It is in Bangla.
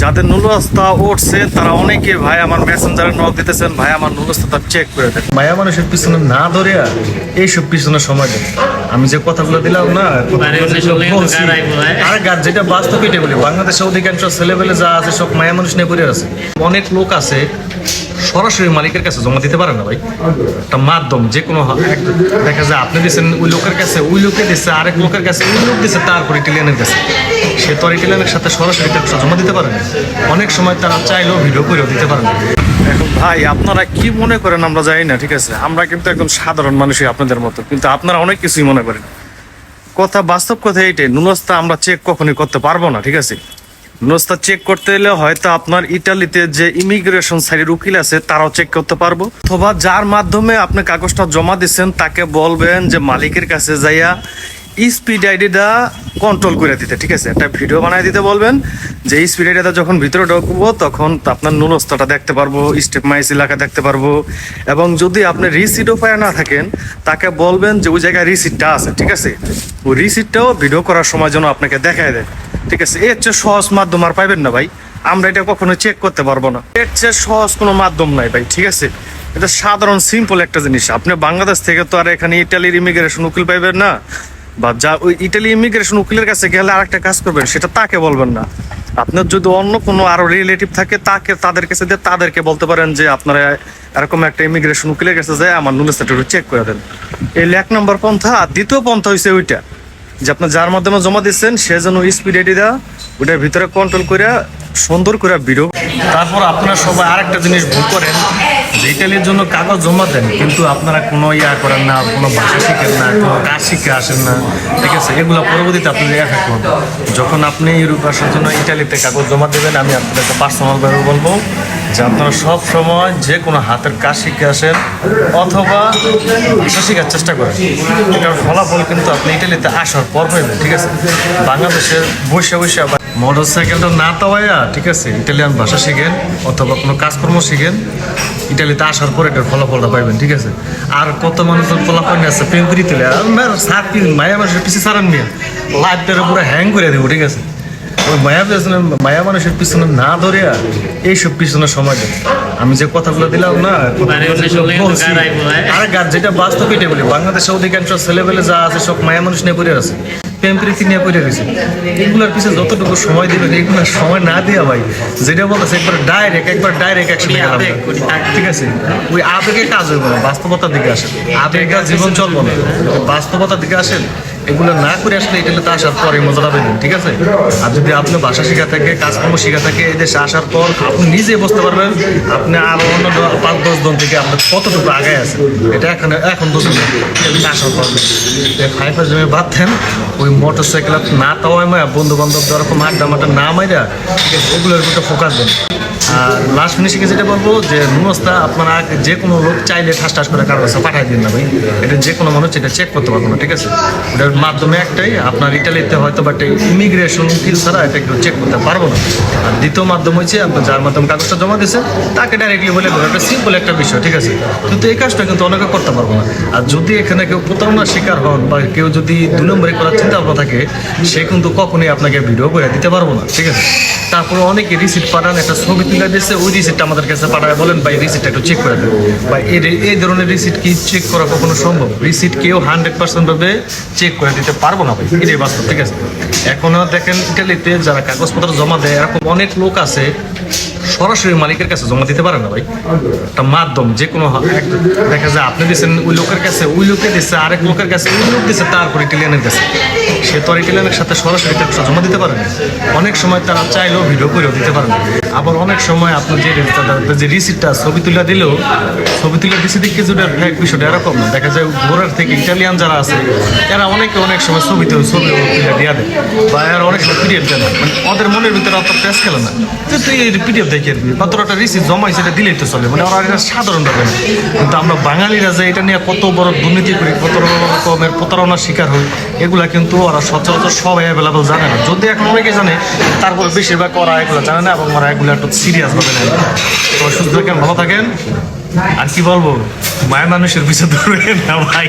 যাদের নুলস্তা উঠছে তারা অনেকে ভাই আমার মেসেঞ্জারে নক দিতেছেন ভাই আমার নুলস্তাটা চেক করে দেন। মায়া মানুষের পিছনে না ধরে এইসব পিছনে সময় দেন। আমি যে কথাগুলো দিলাম না মানে। আর গাছ যেটা বাস্তব এটা বলি বাংলাদেশে অধিকাংশ ছেলেবেলে যা আছে সব মায়া মানুষ নিয়ে পড়ে আছে অনেক লোক আছে সরাসরি মালিকের কাছে জমা দিতে পারে না ভাই। একটা মাধ্যম যে কোনো দেখা যায় আপনি দিচ্ছেন ওই লোকের কাছে ওই লোকে দিচ্ছে আরেক লোকের কাছে ওই লোক দিচ্ছে তারপরে ইটালিয়ানের কাছে সে তো আর সাথে সরাসরি টাকা জমা দিতে পারে না অনেক সময় তারা চাইলেও ভিডিও করেও দিতে পারে না এখন ভাই, আপনারা কি মনে করেন আমরা জানি না, ঠিক আছে? আমরা কিন্তু একদম সাধারণ মানুষই আপনাদের মতো, কিন্তু আপনারা অনেক কিছুই মনে করেন। কথা, বাস্তব কথা এইটাই, নুনস্তা আমরা চেক কখনই করতে পারব না, ঠিক আছে? নুনস্তা চেক করতে এলে হয়তো আপনার ইটালিতে যে ইমিগ্রেশন সাইডের উকিল আছে, তারাও চেক করতে পারব। অথবা যার মাধ্যমে আপনি কাগজটা জমা দিচ্ছেন তাকে বলবেন যে মালিকের কাছে যাইয়া স্পিড আইডিটা কন্ট্রোল করে দিতে, ঠিক আছে? একটা ভিডিও বানায় দিতে বলবেন, যে স্পিড আইডিটা যখন ভিতরে ঢুকবো, তখন আপনার নুনস্তাটা দেখতে পারব স্টেপ মাইস এলাকা দেখতে পারব, এবং যদি আপনি রিসিটও পায় না থাকেন, তাকে বলবেন যে ওই জায়গায় রিসিটটা আছে, ঠিক আছে? ওই রিসিটটাও ভিডিও করার সময় যেন আপনাকে দেখায় দেয়, ঠিক আছে? এর চেয়ে সহজ মাধ্যম আর পাইবেন না ভাই। আমরা এটা কখনো চেক করতে পারব না। এর চেয়ে সহজ কোনো মাধ্যম নাই ভাই, ঠিক আছে? এটা সাধারণ সিম্পল একটা জিনিস। আপনি বাংলাদেশ থেকে তো আর এখানে ইটালির ইমিগ্রেশন উকিল পাইবেন না। বা যা ওই ইটালি ইমিগ্রেশন উকিলের কাছে গেলে আরেকটা কাজ করবেন, সেটা তাকে বলবেন না। আপনার যদি অন্য কোনো আরও রিলেটিভ থাকে, তাকে, তাদের কাছে দিয়ে তাদেরকে বলতে পারেন যে আপনারা এরকম একটা ইমিগ্রেশন উকিলের কাছে যায়, আমার নুলেস চেক করে দেন। এই এক নম্বর পন্থা আর দ্বিতীয় পন্থা হয়েছে ওইটা, যে আপনার যার মাধ্যমে জমা দিচ্ছেন, সে যেন স্পিড এডিটা ওইটার ভিতরে কন্ট্রোল করে সুন্দর করে বিরো তারপর আপনারা সবাই আরেকটা জিনিস ভুল করেন যে ইটালির জন্য কাগজ জমা দেন, কিন্তু আপনারা কোনো ইয়া করেন না, কোনো ভাষা শিখেন না, কোনো কাজ শিখে আসেন না। ঠিক আছে, এগুলো পরবর্তীতে আপনি এফেক্ট করবে যখন আপনি ইউরোপ আসার জন্য ইটালিতে কাগজ জমা দেবেন, আমি আপনাদেরকে পার্সোনালভাবে বলব যে আপনারা সব সময় যে কোনো হাতের কাজ শিখে আসেন অথবা ভাষা শেখার চেষ্টা করেন। এটার ফলাফল কিন্তু আপনি ইটালিতে আসার পর পাইবেন ঠিক আছে? বাংলাদেশে বসে বসে আবার মোটর সাইকেলটা না তাওয়াইয়া ঠিক আছে ইটালিয়ান ভাষা শিখেন অথবা কোনো কাজকর্ম শিখেন ইটালিতে আসার পর এটার ফলাফলটা পাইবেন ঠিক আছে? আর কত মানুষের ফলাফল নিয়ে আছে প্রেম করি তুলে কি মায়া মানুষের পিছিয়ে সারান নিয়ে লাইফটারে পুরো হ্যাং করে দেবো ঠিক আছে? ওই মায়া পিছনে মায়া মানুষের পিছনে না ধরে এইসব পিছনে সময় দেয়। আমি যে কথাগুলো দিলাম না। আর গাছ যেটা বাস্তব এটা বলি বাংলাদেশে অধিকাংশ ছেলেবেলে যা আছে সব মায়া মানুষ নিয়ে পড়ে আছে। প্রেম প্রীতি নিয়ে পড়ে রয়েছে। এগুলোর পিছনে যতটুকু সময় দিবে এগুলো সময় না দেওয়া ভাই যেটা বলতেছে একবার ডাইরেক্ট একবার ডাইরেক্ট একসাথে ঠিক আছে? ওই আবেগে কাজ হইব না বাস্তবতার দিকে আসেন। আবেগে জীবন চলবে না। বাস্তবতার দিকে আসেন। এগুলো না করে আসলে এটাতে আসার পরে মজাটা পেবেন ঠিক আছে? আর যদি আপনি ভাষা শেখা থাকে, কাজকর্ম শেখা থাকে, এই দেশে আসার পর আপনি নিজে বুঝতে পারবেন আপনি আরও অন্য পাঁচ, দশ জন থেকে আপনার কতটুকু আগে আছে। এটা এখন এখন বুঝুন আসার পর। ফাইফার জমি বাদ দেন, ওই মোটর সাইকেল না তাওয়াই মায়া বন্ধু বান্ধব যেরকম আড্ডা মাড্ডা না মাইরা ওগুলোর ভিতরে ফোকাস দেন। আর লাস্ট ফিনিশিংয়ে যেটা বলব যে নুনস্তা আপনারা যে কোনো লোক চাইলে ঠাস ঠাস করে কারও কাছে পাঠাই দিন না ভাই। এটা যে কোনো মানুষ এটা চেক করতে পারব না, ঠিক আছে? ওটার মাধ্যমে একটাই, আপনার ইটালিতে হয়তো বা একটা ইমিগ্রেশন ফিল ছাড়া এটা একটু চেক করতে পারব না। আর দ্বিতীয় মাধ্যম হচ্ছে, আপনার যার মাধ্যমে কাগজটা জমা দিয়েছে, তাকে ডাইরেক্টলি বলে দেবো। একটা সিম্পল একটা বিষয়, ঠিক আছে? কিন্তু এই কাজটা কিন্তু অনেকে করতে পারব না। আর যদি এখানে কেউ প্রতারণার শিকার হন বা কেউ যদি দু নম্বরে করার চিন্তা ভাবনা থাকে, সে কিন্তু কখনোই আপনাকে ভিডিও করে দিতে পারব না, ঠিক আছে? তারপরে অনেকে রিসিট পাঠান, একটা ছবি তুলে দিচ্ছে ওই রিসিটটা আমাদের কাছে পাঠায়। বলেন, ভাই রিসিটটা একটু চেক করে দেন। বা এই এই ধরনের রিসিট কি চেক করা কখনো সম্ভব? রিসিট কেউ হান্ড্রেড পার্সেন্ট ভাবে চেক করে দিতে পারব না ভাই, এটাই বাস্তব, ঠিক আছে? এখন দেখেন ইটালিতে যারা কাগজপত্র জমা দেয়, এরকম অনেক লোক আছে, সরাসরি মালিকের কাছে জমা দিতে পারে না ভাই। একটা মাধ্যম, যে কোনো দেখা যায় আপনি দিচ্ছেন ওই লোকের কাছে, ওই লোকে দিচ্ছে আরেক লোকের কাছে, ওই লোক দিচ্ছে তারপরে ইটালিয়ানের কাছে। সে তো আর সাথে সরাসরি টাকা জমা দিতে পারে না। অনেক সময় তারা চাইলেও ভিডিও করেও দিতে পারে না। আবার অনেক সময় আপনার যে রেজিস্টার যে রিসিপ্টটা ছবি তুলে দিলেও ছবি তুলে দিচ্ছে দেখে যেটা ফ্যাক বিষয়টা এরকম না। দেখা যায় ঘোরার থেকে ইটালিয়ান যারা আছে, এরা অনেকে অনেক সময় ছবিতে ছবি তুলে দিয়ে দেয়। বা এরা অনেক সময় পিডিএফ দেয় না। মানে ওদের মনের ভিতরে অত প্রেস খেলে না। যে তুই এই পিডিএফ দেখে বা তোর একটা রিসিট জমাই সেটা দিলেই তো চলে। মানে ওরা এটা সাধারণ না। কিন্তু আমরা বাঙালিরা যে এটা নিয়ে কত বড় দুর্নীতি করি, কত রকমের প্রতারণার শিকার হই। এগুলা কিন্তু ওরা সচরাচর সবাই অ্যাভেলেবল জানে না। যদি এখন অনেকে জানে, তারপর বেশিরভাগ ওরা এগুলো জানে না এবং ওরা এগুলো একটু সিরিয়াস ভাবে নেয়। তো সুস্থ থাকেন, ভালো থাকেন। আর কি বলব? মায়ের মানুষের পিছনে ধরে না ভাই।